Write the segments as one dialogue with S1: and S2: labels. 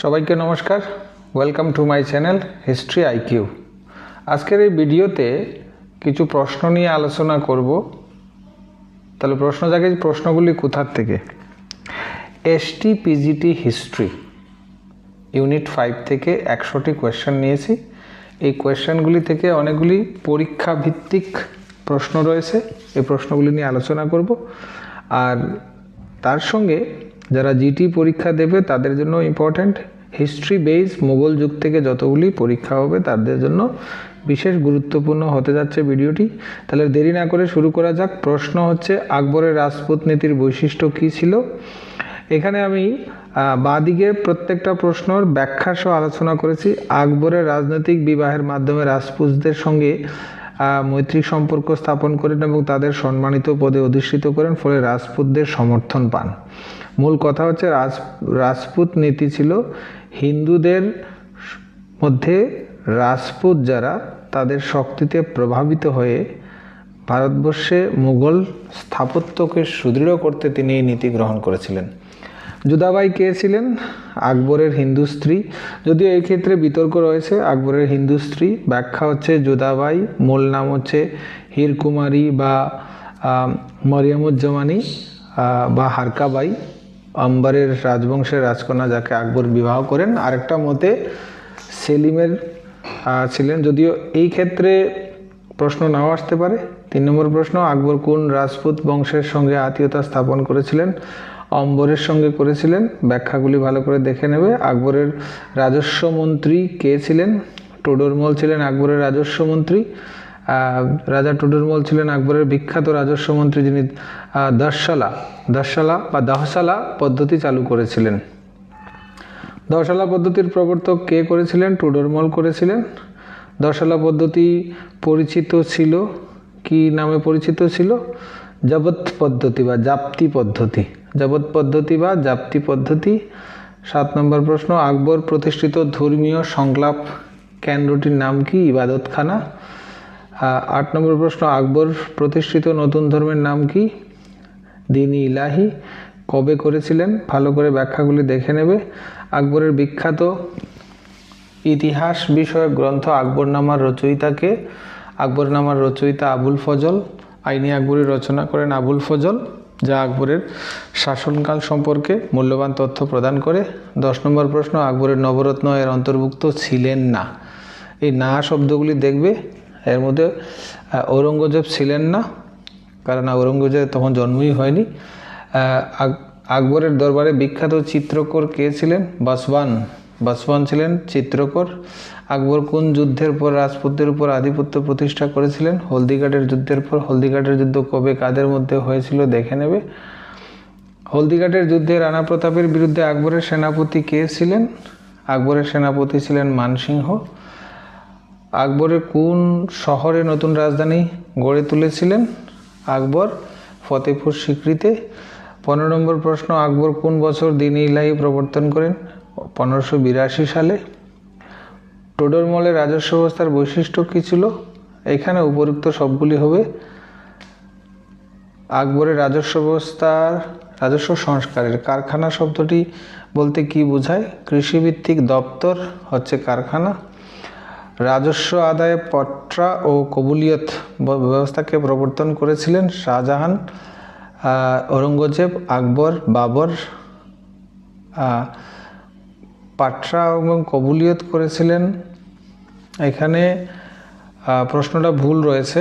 S1: সবাইকে নমস্কার। Welcome to my channel history IQ আজকের এই ভিডিওতে কিছু প্রশ্ন নিয়ে আলোচনা করব। তাহলে প্রশ্ন জাগে প্রশ্নগুলি কোথার থেকে? S T PGT history unit five থেকে একশোটি কোয়েশ্চেন নিয়েছি। এই কোয়েশ্চেনগুলি থেকে অনেকগুলি পরীক্ষা ভিত্তিক প্রশ্ন রয়েছে। এই প্রশ্নগুলি নিয়ে আলোচনা করব। আর তার সঙ্গে যারা জিটি পরীক্ষা দেবে তাদের জন্য ইম্পর্ট্যান্ট হিস্ট্রি বেস মোগল যুগ থেকে যতগুলি পরীক্ষা হবে তাদের জন্য বিশেষ গুরুত্বপূর্ণ হতে যাচ্ছে ভিডিওটি। তাহলে দেরি না করে শুরু করা যাক। প্রশ্ন হচ্ছে, আকবরের রাজপুত নীতির বৈশিষ্ট্য কী ছিল? এখানে আমি বাঁদিকে প্রত্যেকটা প্রশ্নর ব্যাখ্যা সহ আলোচনা করেছি। আকবরের রাজনৈতিক বিবাহের মাধ্যমে রাজপুতদের সঙ্গে মৈত্রী সম্পর্ক স্থাপন করেন এবং তাদের সম্মানিত পদে অধিষ্ঠিত করেন, ফলে রাজপুতদের সমর্থন পান। মূল কথা হচ্ছে রাজ, রাজপুত নীতি ছিল হিন্দুদের মধ্যে রাজপুত যারা তাদের শক্তিতে প্রভাবিত হয়ে ভারতবর্ষে মুঘল স্থাপত্যকে সুদৃঢ় করতে তিনি এই নীতি গ্রহণ করেছিলেন। জুদাবাই কে ছিলেন? আকবরের হিন্দু স্ত্রী। যদিও এই ক্ষেত্রে বিতর্ক রয়েছে, আকবরের হিন্দু স্ত্রী। ব্যাখ্যা হচ্ছে জুদাবাই মূল নাম হচ্ছে হীরকুমারী বা মরিয়ামুজ্জামানি বা হারকাবাই। আম্বারের রাজবংশের রাজকন্যা যাকে আকবর বিবাহ করেন, আরেকটা মতে সেলিমের ছিলেন। যদিও এই ক্ষেত্রে প্রশ্ন নাও আসতে পারে। তিন নম্বর প্রশ্ন, আকবর কোন রাজপুত বংশের সঙ্গে আত্মীয়তা স্থাপন করেছিলেন? অম্বরের সঙ্গে করেছিলেন। ব্যাখ্যাগুলি ভালো করে দেখে নেবে। আকবরের রাজস্ব মন্ত্রী কে ছিলেন? টোডরমল ছিলেন আকবরের রাজস্ব মন্ত্রী। রাজা টোডরমল ছিলেন আকবরের বিখ্যাত রাজস্ব মন্ত্রী যিনি দশশালা দশশালা বা দহশালা পদ্ধতি চালু করেছিলেন। দশালা পদ্ধতির প্রবর্তক কে করেছিলেন? টুডরমল করেছিলেন। দশালা পদ্ধতি পরিচিত ছিল, কি নামে পরিচিত ছিল? জবত পদ্ধতি বা জাপ্তি পদ্ধতি। জবত পদ্ধতি বা জাপ্তি পদ্ধতি। সাত নম্বর প্রশ্ন, আকবর প্রতিষ্ঠিত ধর্মীয় সংলাপ কেন্দ্রটির নাম কি? ইবাদতখানা। আট নম্বর প্রশ্ন, আকবর প্রতিষ্ঠিত নতুন ধর্মের নাম কি? দিন ইলাহি। কবে করেছিলেন? ভালো করে ব্যাখ্যাগুলি দেখে নেবে। আকবরের বিখ্যাত ইতিহাস বিষয়ক গ্রন্থ আকবরনামার রচয়িতাকে। আকবরনামার রচয়িতা আবুল ফজল। আইনি আকবরী রচনা করেন আবুল ফজল, যা আকবরের শাসনকাল সম্পর্কে মূল্যবান তথ্য প্রদান করে। দশ নম্বর প্রশ্ন, আকবরের নবরত্ন এর অন্তর্ভুক্ত ছিলেন না। এই না শব্দগুলি দেখবে এর মধ্যে ঔরঙ্গজেব ছিলেন না কারণ ঔরঙ্গজেব তখন জন্মই হয়নি। আকবরের দরবারে বিখ্যাত চিত্রকর কে ছিলেন? বাসবান। বাসবান ছিলেন চিত্রকর। আকবর কোন যুদ্ধের পর রাজপুতদের উপর আধিপত্য প্রতিষ্ঠা করেছিলেন? হলদিঘাটের যুদ্ধের পর। হলদিঘাটের যুদ্ধ কবে কাদের মধ্যে হয়েছিল দেখে নেবে। হলদিঘাটের যুদ্ধে রানা প্রতাপের বিরুদ্ধে আকবরের সেনাপতি কে ছিলেন? আকবরের সেনাপতি ছিলেন মানসিংহ। আকবরের কোন শহরে নতুন রাজধানী গড়ে তুলেছিলেন? আকবর ফতেপুর স্বীকৃতি। পনেরো নম্বর প্রশ্ন, আকবর কোন বছর দিন ইলাহি প্রবর্তন করেন? পনেরোশো বিরাশি সালে। টোডরমলের রাজস্ব ব্যবস্থার বৈশিষ্ট্য কী ছিল? এখানে উপযুক্ত সবগুলি হবে। আকবরের রাজস্ব ব্যবস্থার, রাজস্ব সংস্কারের কারখানা শব্দটি বলতে কি বোঝায়? কৃষিভিত্তিক দপ্তর হচ্ছে কারখানা। রাজস্ব আদায়ে পট্রা ও কবুলিয়ত ব্যবস্থাকে প্রবর্তন করেছিলেন শাহজাহান ঔরঙ্গজেব, আকবর, বাবর পাট্রা এবং কবুলিয়ত করেছিলেন। এখানে প্রশ্নটা ভুল রয়েছে।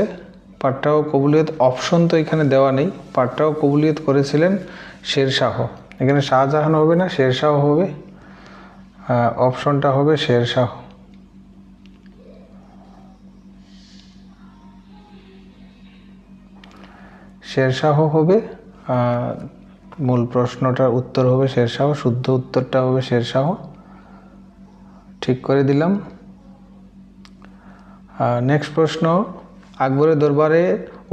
S1: পাট্টা ও কবুলিয়ত অপশন তো এখানে দেওয়া নেই। পাট্টা ও কবুলিয়ত করেছিলেন শেরশাহ। এখানে শাহজাহান হবে না, শেরশাহ হবে। অপশনটা হবে শেরশাহ। শেরশাহ হবে মূল প্রশ্নটার উত্তর হবে শেরশাহ, শুদ্ধ উত্তরটা হবে শেরশাহ। ঠিক করে দিলাম। নেক্সট প্রশ্ন, আকবরের দরবারে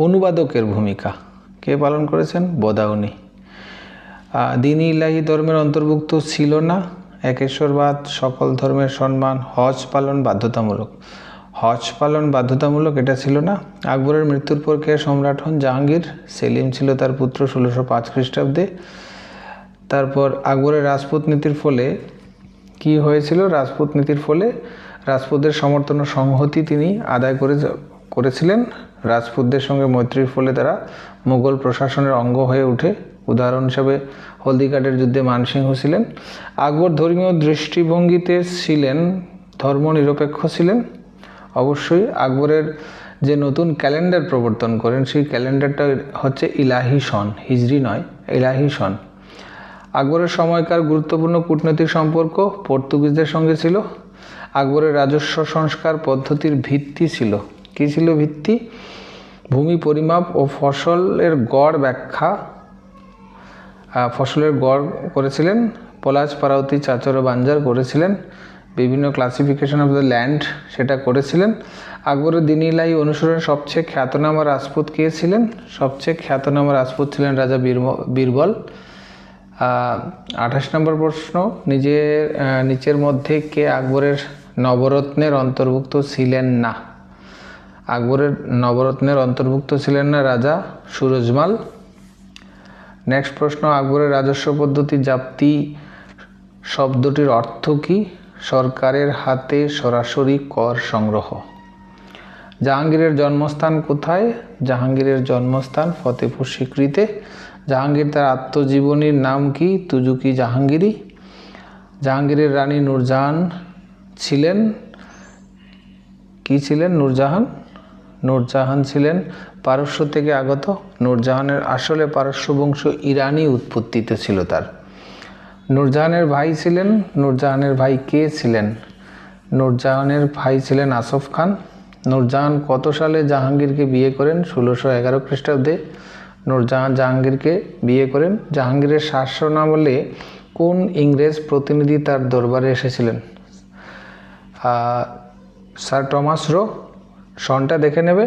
S1: অনুবাদকের ভূমিকা কে পালন করেছেন? বদাউনি। দিন ইলাহি ধর্মের অন্তর্ভুক্ত ছিল না। একেশ্বরবাদ, সকল ধর্মের সম্মান, হজ পালন বাধ্যতামূলক। হজ পালন বাধ্যতামূলক এটা ছিল না। আকবরের মৃত্যুর পর কে সম্রাট হন? জাহাঙ্গীর। সেলিম ছিল তার পুত্র ষোলোশো পাঁচ খ্রিস্টাব্দে। তারপর আকবরের রাজপুত নীতির ফলে কি হয়েছিল? রাজপুত নীতির ফলে রাজপুতদের সমর্থন ও সংহতি তিনি আদায় করে করেছিলেন। রাজপুতদের সঙ্গে মৈত্রীর ফলে তারা মুঘল প্রশাসনের অঙ্গ হয়ে ওঠে উদাহরণ হিসাবে হলদিঘাটের যুদ্ধে মানসিংহ ছিলেন। আকবর ধর্মীয় দৃষ্টিভঙ্গিতে ছিলেন, ধর্মনিরপেক্ষ ছিলেন। অবশ্যই আকবরের যে নতুন ক্যালেন্ডার প্রবর্তন করেন, সেই ক্যালেন্ডারটা হচ্ছে ইলাহি সন, হিজরি নয়, ইলাহি সন। আকবরের সময়কার গুরুত্বপূর্ণ কূটনৈতিক সম্পর্ক পর্তুগিজদের সঙ্গে ছিল। আকবরের রাজস্ব সংস্কার পদ্ধতির ভিত্তি ছিল। কী ছিল ভিত্তি? ভূমি পরিমাপ ও ফসলের গড় ব্যাখ্যা। ফসলের গড় করেছিলেন, পলাশ পারাউতি চাচর বাঞ্জার করেছিলেন। বিভিন্ন ক্লাসিফিকেশন অফ দ্য ল্যান্ড সেটা করেছিলেন। আকবরের দিনিলাই অনুসরণে সবচেয়ে খ্যাতনামা রাজপুত কে ছিলেন? সবচেয়ে খ্যাতনামা রাজপুত ছিলেন রাজা বীরবল। আঠাশ নম্বর প্রশ্ন নিজের নিচের মধ্যে কে আকবরের নবরত্নের অন্তর্ভুক্ত ছিলেন না? আকবরের নবরত্নের অন্তর্ভুক্ত ছিলেন না রাজা সুরজমাল। নেক্সট প্রশ্ন, আকবরের রাজস্ব পদ্ধতি জাপ্তি শব্দটির অর্থ কি? সরকারের হাতে সরাসরি কর সংগ্রহ। জাহাঙ্গীরের জন্মস্থান কোথায়? জাহাঙ্গীরের জন্মস্থান ফতেপুর স্বীকৃতে জাহাঙ্গীর তার আত্মজীবনীর নাম কি? তুজুকি জাহাঙ্গীরি জাহাঙ্গীরের রানী নূরজাহান ছিলেন। কি ছিলেন নূরজাহান? নূরজাহান ছিলেন পারস্য থেকে আগত। নূরজাহানের আসলে পারস্য বংশ ইরানি উৎপত্তিতে ছিল তার। নূরজাহানের ভাই ছিলেন, নূরজাহানের ভাই কে ছিলেন? নূরজাহানের ভাই ছিলেন আসফ খান। নূরজাহান কত সালে জাহাঙ্গীরকে বিয়ে করেন? ষোলোশো এগারো খ্রিস্টাব্দে। নূরজাহান জাহাঙ্গীরকে বিয়ে করেন। জাহাঙ্গীরের শাসনামলে কোন ইংরেজ প্রতিনিধি তার দরবারে এসেছিলেন? স্যার টমাস রো, সনটা দেখে নেবে।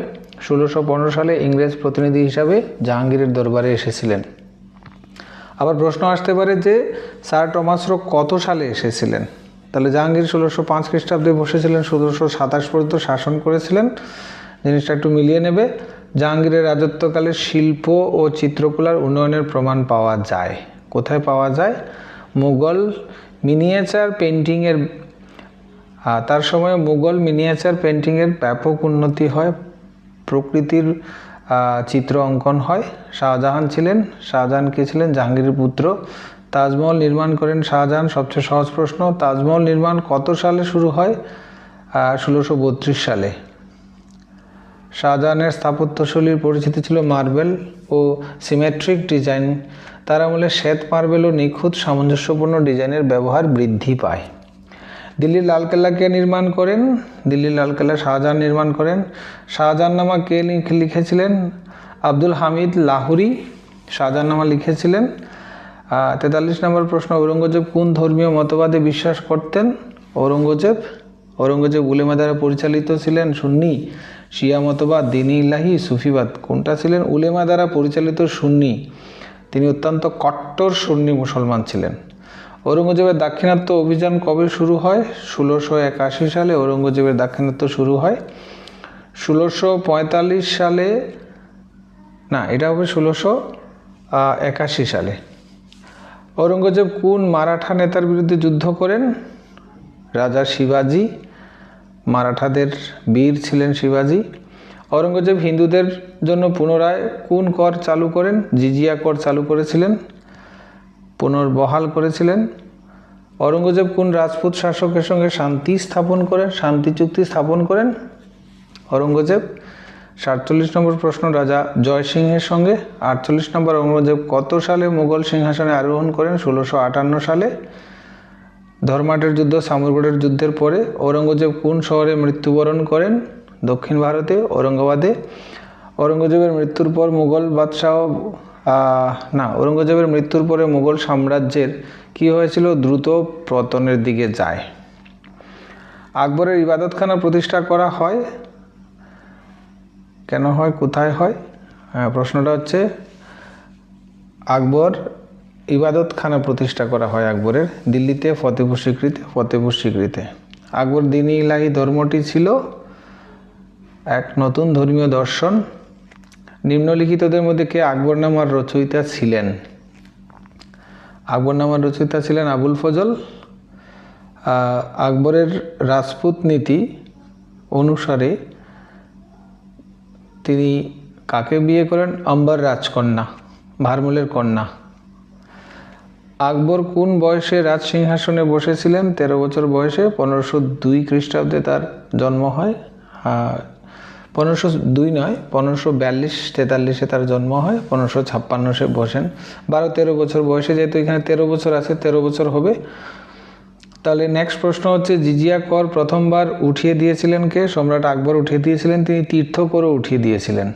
S1: ষোলোশো পনেরো সালে ইংরেজ প্রতিনিধি হিসাবে জাহাঙ্গীরের দরবারে এসেছিলেন। আবার প্রশ্ন আসতে পারে যে স্যার টমাস রো কত সালে এসেছিলেন? তাহলে জাহাঙ্গীর ষোলোশো পাঁচ খ্রিস্টাব্দে বসেছিলেন, ষোলোশো সাতাশ পর্যন্ত শাসন করেছিলেন। জিনিসটা একটু মিলিয়ে নেবে। জাহাঙ্গীরের রাজত্বকালে শিল্প ও চিত্রকলার উন্নয়নের প্রমাণ পাওয়া যায়। কোথায় পাওয়া যায়? মুঘল মিনিয়েচার পেন্টিংয়ের তার সময় মুঘল মিনিয়েচার পেন্টিংয়ের ব্যাপক উন্নতি হয়। প্রকৃতির চিত্র অঙ্কন হয়। শাহজাহান ছিলেন। শাহজাহান কে ছিলেন? জাহাঙ্গীরের পুত্র। তাজমহল নির্মাণ করেন শাহজাহান। সবচেয়ে সহজ প্রশ্ন, তাজমহল নির্মাণ কত সালে শুরু হয়? ষোলোশো সালে। শাহজাহানের স্থাপত্যশৈলীর পরিচিতি ছিল মার্বেল ও সিমেট্রিক ডিজাইন। তার আমলে শ্বেত মার্বেল ও নিখুঁত সামঞ্জস্যপূর্ণ ডিজাইনের ব্যবহার বৃদ্ধি পায়। দিল্লির লালকেল্লা কে নির্মাণ করেন? দিল্লির লালকেল্লা শাহজাহান নির্মাণ করেন। শাহজাহাননামা কে লিখ- লিখেছিলেন? আব্দুল হামিদ লাহুরি শাহজাহাননামা লিখেছিলেন। তেতাল্লিশ নম্বর প্রশ্ন, ঔরঙ্গজেব কোন ধর্মীয় মতবাদে বিশ্বাস করতেন? ঔরঙ্গজেব ঔরঙ্গজেব উলেমা দ্বারা পরিচালিত ছিলেন সুন্নি, শিয়া মতবাদ, দিনী ইলাহি, সুফিবাদ, কোনটা ছিলেন উলেমা দ্বারা পরিচালিত সুন্নি? তিনি অত্যন্ত কট্টর সুন্নি মুসলমান ছিলেন। ঔরঙ্গজেবের দাক্ষিণাত্য অভিযান কবে শুরু হয়? ষোলোশো একাশি সালে ঔরঙ্গজেবের দাক্ষিণাত্য শুরু হয়। ষোলোশো পঁয়তাল্লিশ সালে, না, এটা হবে ষোলোশো একাশি সালে। ঔরঙ্গজেব কোন মারাঠা নেতার বিরুদ্ধে যুদ্ধ করেন? রাজা শিবাজি, মারাঠাদের বীর ছিলেন শিবাজি। ঔরঙ্গজেব হিন্দুদের জন্য পুনরায় কোন কর চালু করেন? জিজিয়া কর চালু করেছিলেন, পুনর্বহাল করেছিলেন। ঔরঙ্গজেব কোন রাজপুত শাসকের সঙ্গে শান্তি স্থাপন করেন? শান্তি চুক্তি স্থাপন করেন? ঔরঙ্গজেব, সাতচল্লিশ নম্বর প্রশ্ন, রাজা জয়সিংহের সঙ্গে। আটচল্লিশ নম্বর, ঔরঙ্গজেব কত সালে মুঘল সিংহাসনে আরোহণ করেন? ষোলোশো আটান্ন সালে। ধর্মাটের যুদ্ধ, সামরগড়ের যুদ্ধের পরে ঔরঙ্গজেব কোন শহরে মৃত্যুবরণ করেন? দক্ষিণ ভারতে, ঔরঙ্গাবাদে। ঔরঙ্গজেবের মৃত্যুর পর মুঘল বাদশাহ না, ঔরঙ্গজেবের মৃত্যুর পরে মুঘল সাম্রাজ্যের কি হয়েছিল? দ্রুত পতনের দিকে যায়। আকবরের ইবাদতখানা প্রতিষ্ঠা করা হয়। কেন হয়? কোথায় হয়? প্রশ্নটা হচ্ছে, আকবর ইবাদতখানা প্রতিষ্ঠা করা হয় আকবরের দিল্লিতে ফতেপুর স্বীকৃতি ফতেপুর স্বীকৃতি। আকবর দিনী ইলাহি ধর্মটি ছিল এক নতুন ধর্মীয় দর্শন। নিম্নলিখিতদের মধ্যে কে আকবরনামার রচয়িতা ছিলেন? আকবরনামার রচয়িতা ছিলেন আবুল ফজল। আকবরের রাজপুত নীতি অনুসারে তিনি কাকে বিয়ে করেন? অম্বর রাজকন্যা, ভারমুলের কন্যা। আকবর কোন বয়সে রাজ সিংহাসনে বসেছিলেন? তেরো বছর বয়সে, পনেরোশো দুই খ্রিস্টাব্দে তার জন্ম হয়। পনেরোশো দুই নয়, পনেরোশো বিয়াল্লিশ, তেতাল্লিশে তার জন্ম হয়, পনেরোশো ছাপ্পান্ন সে বসেন। বারো, তেরো বছর বয়সে যেহেতু এখানে তেরো বছর আছে, তেরো বছর হবে। তাহলে নেক্সট প্রশ্ন হচ্ছে, জিজিয়া কর প্রথমবার উঠিয়ে দিয়েছিলেন কে? সম্রাট আকবর উঠিয়ে দিয়েছিলেন, তিনি তীর্থ করে উঠিয়ে দিয়েছিলেন।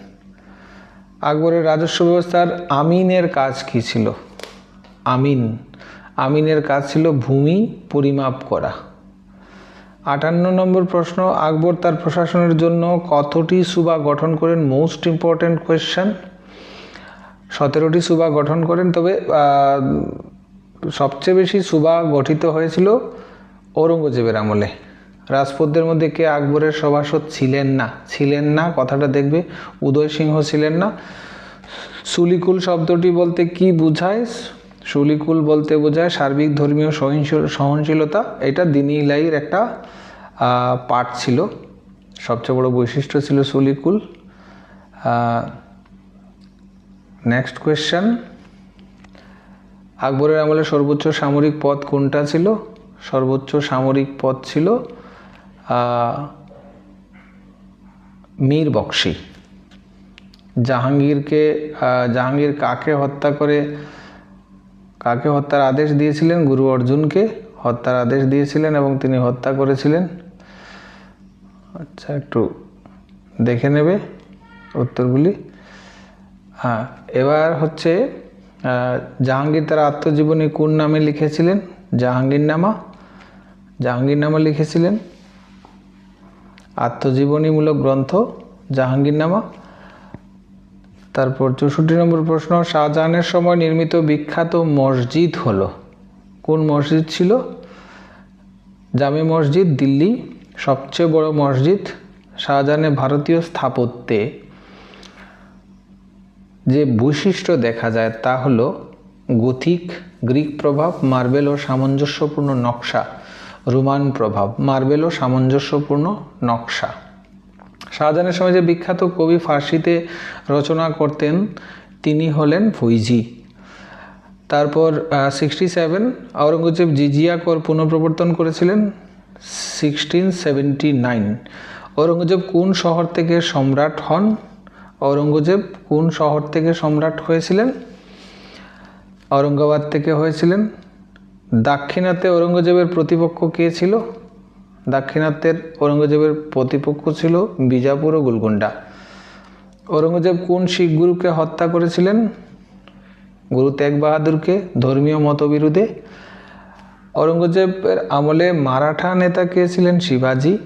S1: আকবরের রাজস্ব ব্যবস্থার আমিনের কাজ কি ছিল? আমিন। আমিনের কাজ ছিল ভূমি পরিমাপ করা। আটান্ন নম্বর প্রশ্ন, আকবর তার প্রশাসনের জন্য কতটি সুবা গঠন করেন? মোস্ট ইম্পর্ট্যান্ট কোয়েশ্চেন সতেরোটি সুবা গঠন করেন, তবে সবচেয়ে বেশি সুবা গঠিত হয়েছিল ঔরঙ্গজেবের আমলে। রাজপুতদের মধ্যে কে আকবরের সভাসদ ছিলেন না? ছিলেন না, কথাটা দেখবে, উদয় সিংহ ছিলেন না। সুলিকুল শব্দটি বলতে কি বোঝায়? সুলিকুল বলতে বোঝায় সার্বিক ধর্মীয় সহিংস- সহনশীলতা। এটা দিনী ইলাইয়ের একটা পার্ট ছিল। সবচেয়ে বড় বৈশিষ্ট্য ছিল সলিকুল। নেক্সট কোয়েশ্চেন আকবরের আমলে সর্বোচ্চ সামরিক পদ কোনটা ছিল? সর্বোচ্চ সামরিক পদ ছিল মীর বক্সি। জাহাঙ্গীরকে জাহাঙ্গীর কাকে হত্যা করে, কাকে হত্যার আদেশ দিয়েছিলেন? গুরু অর্জুনকে হত্যার আদেশ দিয়েছিলেন এবং তিনি হত্যা করেছিলেন। আচ্ছা একটু দেখে নেবে উত্তরগুলি। হ্যাঁ এবার হচ্ছে জাহাঙ্গীর তার আত্মজীবনী কোন নামে লিখেছিলেন? জাহাঙ্গীরনামা। জাহাঙ্গীরনামা লিখেছিলেন। আত্মজীবনীমূলক গ্রন্থ, জাহাঙ্গীরনামা। তারপর চৌষট্টি নম্বর প্রশ্ন, শাহজাহানের সময় নির্মিত বিখ্যাত মসজিদ হলো। কোন মসজিদ ছিল? জামে মসজিদ, দিল্লি। সবচেয়ে বড় মসজিদ শাহজাহানের ভারতীয় স্থাপত্যে যে বৈশিষ্ট্য দেখা যায় তা হল গথিক, গ্রিক প্রভাব, মার্বেল ও সামঞ্জস্যপূর্ণ নকশা, রোমান প্রভাব, মার্বেল ও সামঞ্জস্যপূর্ণ নকশা। শাহজাহানের সময় যে বিখ্যাত কবি ফার্সিতে রচনা করতেন, তিনি হলেন ফৈজি তারপর সিক্সটি সেভেন আওরঙ্গজেব জিজিয়া কর পুনঃপ্রবর্তন করেছিলেন। সিক্সটিন সেভেন্টি নাইন ঔরঙ্গজেব কোন শহর থেকে সম্রাট হন? ঔরঙ্গজেব কোন শহর থেকে সম্রাট হয়েছিলেন? ঔরঙ্গাবাদ থেকে হয়েছিলেন। দাক্ষিণাত্যে ঔরঙ্গজেবের প্রতিপক্ষ কে ছিল? দাক্ষিণাত্যের ঔরঙ্গজেবের প্রতিপক্ষ ছিল বিজাপুর ও গোলকুন্ডা ঔরঙ্গজেব কোন শিখ গুরুকে হত্যা করেছিলেন? গুরু তেগ বাহাদুরকে ধর্মীয় মতবিরোধে। ঔরঙ্গজেবের আমলে মারাঠা নেতা কে ছিলেন শিবাজি?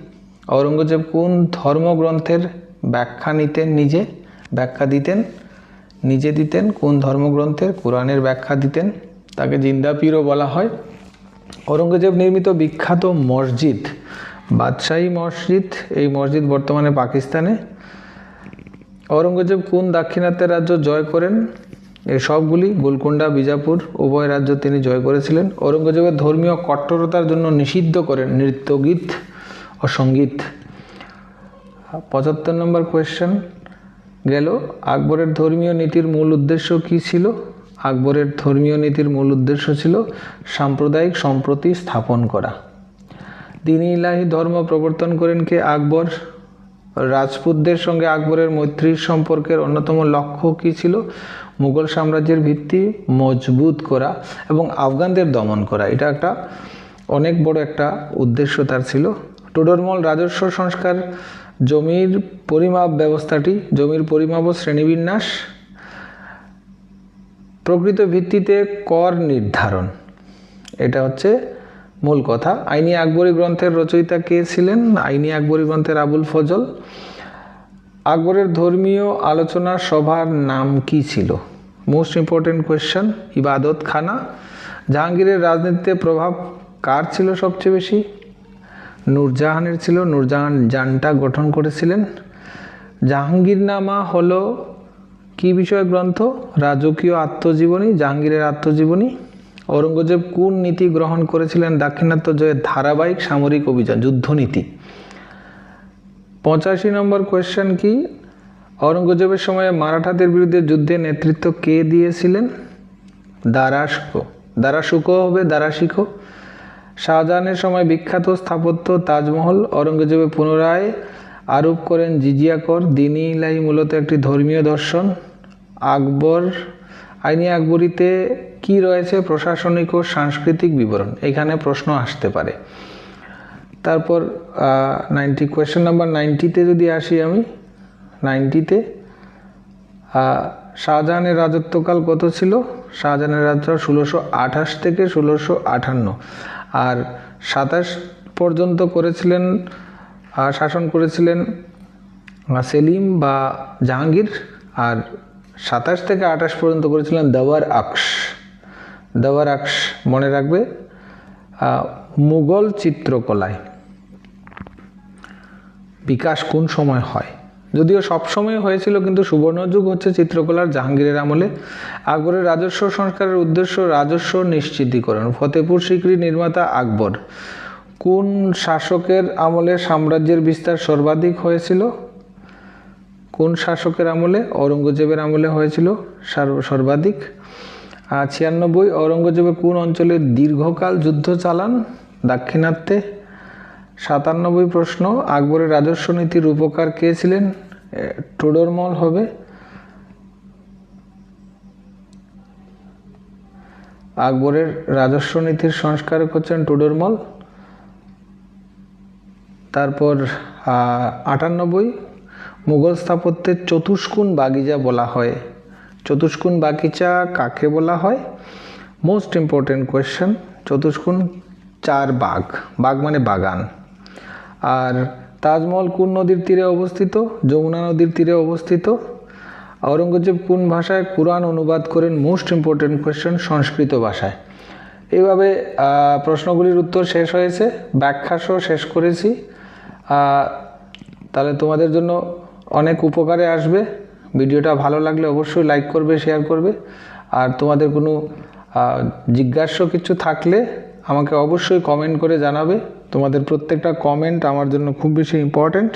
S1: ঔরঙ্গজেব কোন ধর্মগ্রন্থের ব্যাখ্যা নিতেন নিজে? ব্যাখ্যা দিতেন, নিজে দিতেন, কোন ধর্মগ্রন্থের কোরআনের ব্যাখ্যা দিতেন? তাকে জিন্দাপীরও বলা হয়। ঔরঙ্গজেব নির্মিত বিখ্যাত মসজিদ, বাদশাহী মসজিদ, এই মসজিদ বর্তমানে পাকিস্তানে। ঔরঙ্গজেব কোন দাক্ষিণাত্যের রাজ্য জয় করেন? এই সবগুলি গোলকুন্ডা বিজাপুর, উভয় রাজ্য তিনি জয় করেছিলেন। ঔরঙ্গজেবের ধর্মীয় কট্টরতার জন্য নিষিদ্ধ করেন নৃত্যগীত ও সংগীত। পঁচাত্তর নম্বর কোয়েশ্চেন গেল, আকবরের ধর্মীয় নীতির মূল উদ্দেশ্য কী ছিল? আকবরের ধর্মীয় নীতির মূল উদ্দেশ্য ছিল সাম্প্রদায়িক সম্প্রতি স্থাপন করা। দিনী ইলাহি ধর্ম প্রবর্তন করেন কে আকবর? রাজপুতদের সঙ্গে আকবরের মৈত্রীর সম্পর্কের অন্যতম লক্ষ্য কী ছিল? মুঘল সাম্রাজ্যের ভিত্তি মজবুত করা এবং আফগানদের দমন করা। এটা একটা অনেক বড় একটা উদ্দেশ্য তার ছিল। টোডরমল রাজস্ব সংস্কার, জমির পরিমাপ ব্যবস্থাটি, জমির পরিমাপ ও শ্রেণীবিন্যাস, প্রকৃত ভিত্তিতে কর নির্ধারণ। এটা হচ্ছে মূল কথা। আইনি আকবরী গ্রন্থের রচয়িতা কে ছিলেন? আইনি আকবরী গ্রন্থের আবুল ফজল। আকবরের ধর্মীয় আলোচনা সভার নাম কি ছিল? মোস্ট ইম্পর্টেন্ট কোয়েশ্চেন ইবাদত খানা জাহাঙ্গীরের রাজনীতিতে প্রভাব কার ছিল সবচেয়ে বেশি নূরজাহানের ছিল নূরজাহান জানটা গঠন করেছিলেন জাহাঙ্গীরনামা হলো কি বিষয় গ্রন্থ রাজকীয় আত্মজীবনী জাহাঙ্গীরের আত্মজীবনী ঔরঙ্গজেব কোন নীতি গ্রহণ করেছিলেন দাক্ষিণাত্য জয়ের ধারাবাহিক সামরিক অভিযান যুদ্ধনীতি পঁচাশি নম্বর কোয়েশ্চেন কি ঔরঙ্গজেবের সময় মারাঠাদের বিরুদ্ধে যুদ্ধে নেতৃত্ব কে দিয়েছিলেন? দারাশুকো। দারাশুকো হবে দারাশিখো। শাহজাহানের সময় বিখ্যাত স্থাপত্য তাজমহল ঔরঙ্গজেবে পুনরায় আরোপ করেন জিজিয়া কর দিনী ইলাহি মূলত একটি ধর্মীয় দর্শন। আকবর, আইনি আকবরীতে কি রয়েছে প্রশাসনিক ও সাংস্কৃতিক বিবরণ? এখানে প্রশ্ন আসতে পারে। তারপর নাইনটি কোয়েশ্চেন নাম্বার নাইনটিতে যদি আসি আমি নাইনটিতে। শাহজাহানের রাজত্বকাল কত ছিল? শাহজাহানের রাজত্ব ষোলোশো আঠাশ থেকে ষোলোশো আটান্ন আর সাতাশ পর্যন্ত করেছিলেন শাসন করেছিলেন সেলিম বা জাহাঙ্গীর। আর সাতাশ থেকে আঠাশ পর্যন্ত করেছিলেন দাওয়ার আকশ। দাওয়ার আকশ মনে রাখবে? মুঘল চিত্রকলায়। বিকাশ কোন সময় হয়? যদিও সব সময় হয়েছিল, কিন্তু সুবর্ণযুগ হচ্ছে চিত্রকলার জাহাঙ্গীরের আমলে। আকবরের রাজস্ব সংস্কারের উদ্দেশ্য রাজস্ব নিশ্চিতীকরণ। ফতেপুর সিকরি নির্মাতা আকবর, কোন শাসকের আমলে সাম্রাজ্যের বিস্তার সর্বাধিক হয়েছিল? কোন শাসকের আমলে? ঔরঙ্গজেবের আমলে হয়েছিল সার- সর্বাধিক। ছিয়ানব্বই, ঔরঙ্গজেবে কোন অঞ্চলে দীর্ঘকাল যুদ্ধ চালান? দাক্ষিণাত্যে সাতানব্বই প্রশ্ন, আকবরের রাজস্ব নীতির রূপকার কে ছিলেন? টোডরমল হবে। আকবরের রাজস্ব নীতির সংস্কারক হচ্ছেন টোডরমল। তারপর আটানব্বই, মুঘল স্থাপত্যের চতুষ্কোণ বাগিচা বলা হয়। চতুষ্কোণ বাগিচা কাকে বলা হয়? মোস্ট ইম্পর্টেন্ট কোয়েশ্চেন চতুষ্কোণ চার বাঘ। বাঘ মানে বাগান। আর তাজমহল কোন নদীর তীরে অবস্থিত? যমুনা নদীর তীরে অবস্থিত। ঔরঙ্গজেব কোন ভাষায় কোরআন অনুবাদ করেন? মোস্ট ইম্পর্টেন্ট কোয়েশ্চেন সংস্কৃত ভাষায়। এইভাবে প্রশ্নগুলির উত্তর শেষ হয়েছে। ব্যাখ্যা সহ শেষ করেছি। তাহলে তোমাদের জন্য অনেক উপকারে আসবে। ভিডিওটা ভালো লাগলে অবশ্যই লাইক করবে, শেয়ার করবে। আর তোমাদের কোনো জিজ্ঞাস্য কিছু থাকলে আমাকে অবশ্যই কমেন্ট করে জানাবে। তোমাদের প্রত্যেকটা কমেন্ট আমার জন্য খুব বেশি ইম্পর্ট্যান্ট